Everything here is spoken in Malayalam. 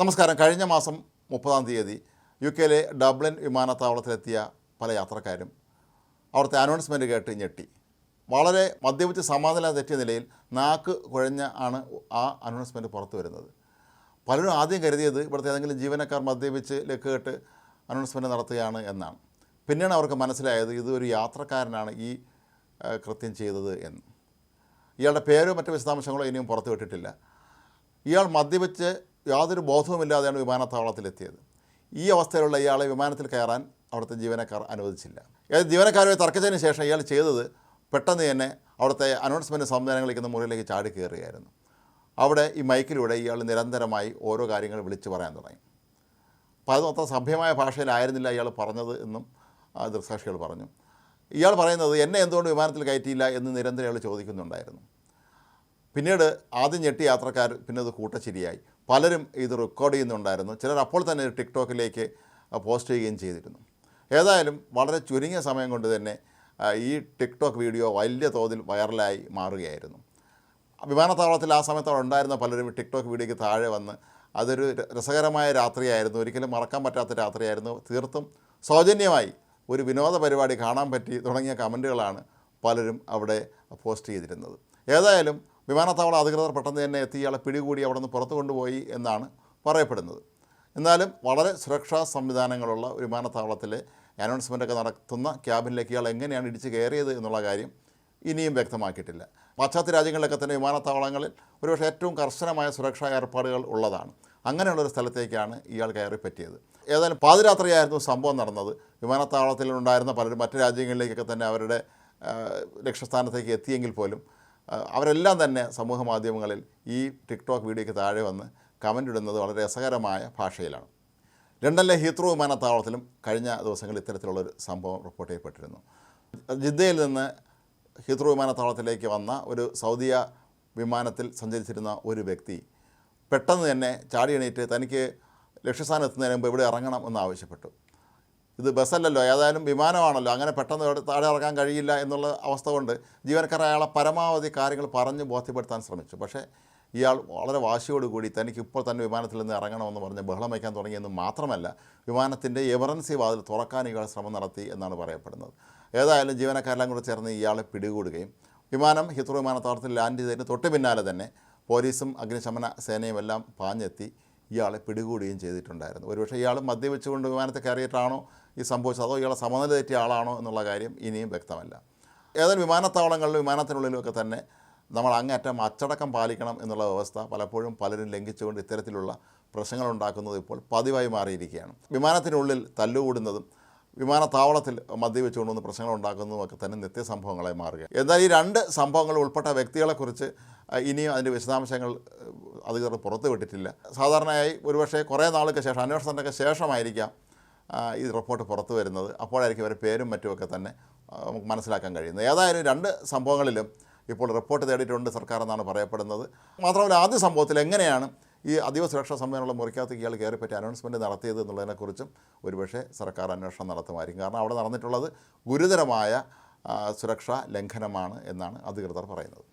നമസ്കാരം. കഴിഞ്ഞ മാസം മുപ്പതാം തീയതി യു കെയിലെ ഡബ്ലിൻ വിമാനത്താവളത്തിലെത്തിയ പല യാത്രക്കാരും അവിടുത്തെ അനൗൺസ്മെന്റ് കേട്ട് ഞെട്ടി. വളരെ മദ്യപിച്ച് സമാധാനം തെറ്റിയ നിലയിൽ നാക്ക് കുഴഞ്ഞ ആണ് ആ അനൗൺസ്മെന്റ് പുറത്തു വരുന്നത്. പലരും ആദ്യം കരുതിയത് ഇവിടുത്തെ ഏതെങ്കിലും ജീവനക്കാർ മദ്യപിച്ച് ലക്ക് കേട്ട് അനൗൺസ്മെന്റ് നടത്തുകയാണ് എന്നാണ്. പിന്നീട് അവർക്ക് മനസ്സിലായത് ഇതൊരു യാത്രക്കാരനാണ് ഈ കൃത്യം ചെയ്തത് എന്ന്. ഇയാളുടെ പേരോ മറ്റു വിശദാംശങ്ങളോ ഇനിയും പുറത്തു വിട്ടിട്ടില്ല. ഇയാൾ മദ്യപിച്ച് യാതൊരു ബോധവുമില്ലാതെയാണ് വിമാനത്താവളത്തിലെത്തിയത്. ഈ അവസ്ഥയിലുള്ള ഇയാളെ വിമാനത്തിൽ കയറാൻ അവിടുത്തെ ജീവനക്കാർ അനുവദിച്ചില്ല. ജീവനക്കാരുമായി തർക്കിച്ചതിന് ശേഷം ഇയാൾ ചെയ്തത് പെട്ടെന്ന് തന്നെ അവിടുത്തെ അനൗൺസ്മെന്റ് സംവിധാനങ്ങളിരിക്കുന്ന മുറിയിലേക്ക് ചാടി കയറുകയായിരുന്നു. അവിടെ ഈ മൈക്കിലൂടെ ഇയാൾ നിരന്തരമായി ഓരോ കാര്യങ്ങൾ വിളിച്ചു പറയാൻ തുടങ്ങി. അപ്പോൾ അത് മൊത്തം സഭ്യമായ ഭാഷയിലായിരുന്നില്ല ഇയാൾ പറഞ്ഞത് എന്നും ദൃക്സാക്ഷികൾ പറഞ്ഞു. ഇയാൾ പറയുന്നത് എന്നെ എന്തുകൊണ്ട് വിമാനത്തിൽ കയറ്റിയില്ല എന്ന് നിരന്തരം ഇയാൾ ചോദിക്കുന്നുണ്ടായിരുന്നു. പിന്നീട് ആദ്യം ഞെട്ടി യാത്രക്കാർ പിന്നെ അത് കൂട്ടച്ചിരിയായി. പലരും ഇത് റെക്കോർഡ് ചെയ്യുന്നുണ്ടായിരുന്നു. ചിലർ അപ്പോൾ തന്നെ ടിക്ടോക്കിലേക്ക് പോസ്റ്റ് ചെയ്യുകയും ചെയ്തിരുന്നു. ഏതായാലും വളരെ ചുരുങ്ങിയ സമയം കൊണ്ട് തന്നെ ഈ ടിക്ടോക്ക് വീഡിയോ വലിയ തോതിൽ വൈറലായി മാറുകയായിരുന്നു. വിമാനത്താവളത്തിൽ ആ സമയത്ത് അവിടെ ഉണ്ടായിരുന്ന പലരും ടിക്ടോക്ക് വീഡിയോയ്ക്ക് താഴെ വന്ന് അതൊരു രസകരമായ രാത്രിയായിരുന്നു. ഒരിക്കലും മറക്കാൻ പറ്റാത്ത രാത്രിയായിരുന്നു. തീർത്തും സൗജന്യമായി ഒരു വിനോദ പരിപാടി കാണാൻ പറ്റി തുടങ്ങിയ കമന്റുകളാണ് പലരും അവിടെ പോസ്റ്റ് ചെയ്തിരുന്നത്. ഏതായാലും വിമാനത്താവള അധികൃതർ പെട്ടെന്ന് തന്നെ എത്തി ഇയാളെ പിടികൂടി അവിടെ നിന്ന് പുറത്തു കൊണ്ടുപോയി എന്നാണ് പറയപ്പെടുന്നത്. എന്നാലും വളരെ സുരക്ഷാ സംവിധാനങ്ങളുള്ള വിമാനത്താവളത്തിലെ അനൗൺസ്മെന്റൊക്കെ നടത്തുന്ന ക്യാബിനിലേക്ക് ഇയാൾ എങ്ങനെയാണ് ഇടിച്ച് കയറിയത് എന്നുള്ള കാര്യം ഇനിയും വ്യക്തമാക്കിയിട്ടില്ല. പാശ്ചാത്യ രാജ്യങ്ങളിലൊക്കെ തന്നെ വിമാനത്താവളങ്ങളിൽ ഒരുപക്ഷെ ഏറ്റവും കർശനമായ സുരക്ഷാ ഏർപ്പാടുകൾ ഉള്ളതാണ്. അങ്ങനെയുള്ളൊരു സ്ഥലത്തേക്കാണ് ഇയാൾ കയറി പറ്റിയത് ഏതായാലും പാതിരാത്രിയായിരുന്നു സംഭവം നടന്നത്. വിമാനത്താവളത്തിലുണ്ടായിരുന്ന പലരും മറ്റു രാജ്യങ്ങളിലേക്കൊക്കെ തന്നെ അവരുടെ ലക്ഷ്യസ്ഥാനത്തേക്ക് എത്തിയെങ്കിൽ പോലും അവരെല്ലാം തന്നെ സമൂഹ മാധ്യമങ്ങളിൽ ഈ ടിക്ടോക്ക് വീഡിയോയ്ക്ക് താഴെ വന്ന് കമന്റ് ഇടുന്നത് വളരെ രസകരമായ ഭാഷയിലാണ്. ലണ്ടനിലെ ഹീത്രോ വിമാനത്താവളത്തിലും കഴിഞ്ഞ ദിവസങ്ങളിൽ ഇത്തരത്തിലുള്ളൊരു സംഭവം റിപ്പോർട്ട് ചെയ്യപ്പെട്ടിരുന്നു. ജിദ്ദയിൽ നിന്ന് ഹീത്രോ വിമാനത്താവളത്തിലേക്ക് വന്ന ഒരു സൗദിയ വിമാനത്തിൽ സഞ്ചരിച്ചിരുന്ന ഒരു വ്യക്തി പെട്ടെന്ന് തന്നെ ചാടി എണീറ്റ് തനിക്ക് ലക്ഷ്യസ്ഥാനം എത്തുന്നതിന് മുമ്പ് ഇവിടെ ഇറങ്ങണം എന്ന് ആവശ്യപ്പെട്ടു. ഇത് ബസ്സല്ലല്ലോ ഏതായാലും വിമാനമാണല്ലോ അങ്ങനെ പെട്ടെന്ന് താഴെ ഇറങ്ങാൻ കഴിയില്ല എന്നുള്ള അവസ്ഥ കൊണ്ട് ജീവനക്കാർ അയാളെ പരമാവധി കാര്യങ്ങൾ പറഞ്ഞ് ബോധ്യപ്പെടുത്താൻ ശ്രമിച്ചു. പക്ഷേ ഇയാൾ വളരെ വാശിയോടുകൂടി തനിക്ക് ഇപ്പോൾ തന്നെ വിമാനത്തിൽ നിന്ന് ഇറങ്ങണമെന്ന് പറഞ്ഞ് ബഹളം വയ്ക്കാൻ തുടങ്ങിയെന്ന് മാത്രമല്ല വിമാനത്തിന്റെ എമർജൻസി വാതിൽ തുറക്കാൻ ഇയാൾ ശ്രമം നടത്തി എന്നാണ് പറയപ്പെടുന്നത്. ഏതായാലും ജീവനക്കാരെല്ലാം കൂടെ ചേർന്ന് ഇയാളെ പിടികൂടുകയും വിമാനം ഹിത്രോ വിമാനത്താവളത്തിൽ ലാൻഡ് ചെയ്തതിന് തൊട്ട് പിന്നാലെ തന്നെ പോലീസും അഗ്നിശമന സേനയും എല്ലാം പാഞ്ഞെത്തി ഇയാളെ പിടികൂടുകയും ചെയ്തിട്ടുണ്ടായിരുന്നു. ഒരുപക്ഷെ ഇയാൾ മദ്യവെച്ചുകൊണ്ട് വിമാനത്തെ കയറിയിട്ടാണോ ഈ സംഭവിച്ചത് അതോ ഇയാളെ സമനില തെറ്റിയ ആളാണോ എന്നുള്ള കാര്യം ഇനിയും വ്യക്തമല്ല. ഏതായാലും വിമാനത്താവളങ്ങളിലും വിമാനത്തിനുള്ളിലുമൊക്കെ തന്നെ നമ്മൾ അങ്ങേറ്റം അച്ചടക്കം പാലിക്കണം എന്നുള്ള വ്യവസ്ഥ പലപ്പോഴും പലരും ലംഘിച്ചുകൊണ്ട് ഇത്തരത്തിലുള്ള പ്രശ്നങ്ങൾ ഉണ്ടാക്കുന്നത് ഇപ്പോൾ പതിവായി മാറിയിരിക്കുകയാണ്. വിമാനത്തിനുള്ളിൽ തല്ലുകൂടുന്നതും വിമാനത്താവളത്തിൽ മദ്യവെച്ച് കൊണ്ടുവന്ന് പ്രശ്നങ്ങൾ ഉണ്ടാക്കുന്നതുമൊക്കെ തന്നെ നിത്യസംഭവങ്ങളായി മാറുക എന്നാൽ ഈ രണ്ട് സംഭവങ്ങൾ ഉൾപ്പെട്ട വ്യക്തികളെക്കുറിച്ച് ഇനിയും അതിന്റെ വിശദാംശങ്ങൾ അധികൃതർ പുറത്തു വിട്ടിട്ടില്ല സാധാരണയായി ഒരുപക്ഷെ കുറേ നാൾക്ക് ശേഷം അന്വേഷണത്തിനൊക്കെ ശേഷമായിരിക്കാം ഈ റിപ്പോർട്ട് പുറത്തു വരുന്നത്. അപ്പോഴായിരിക്കും അവരുടെ പേരും മറ്റുമൊക്കെ തന്നെ നമുക്ക് മനസ്സിലാക്കാൻ കഴിയുന്നത്. ഏതായാലും രണ്ട് സംഭവങ്ങളിലും ഇപ്പോൾ റിപ്പോർട്ട് തേടിയിട്ടുണ്ട് സർക്കാർ എന്നാണ് പറയപ്പെടുന്നത്. മാത്രമല്ല ആദ്യ സംഭവത്തിൽ എങ്ങനെയാണ് ഈ അതീവ സുരക്ഷാ സംവിധാനമുള്ള മുറിക്കാത്ത ഇയാൾ കയറിപ്പറ്റി അനൗൺസ്മെന്റ് നടത്തിയത് എന്നുള്ളതിനെക്കുറിച്ചും ഒരുപക്ഷെ സർക്കാർ അന്വേഷണം നടത്തുമായിരിക്കും. കാരണം അവിടെ നടന്നിട്ടുള്ളത് ഗുരുതരമായ സുരക്ഷാ ലംഘനമാണ് എന്നാണ് അധികൃതർ പറയുന്നത്.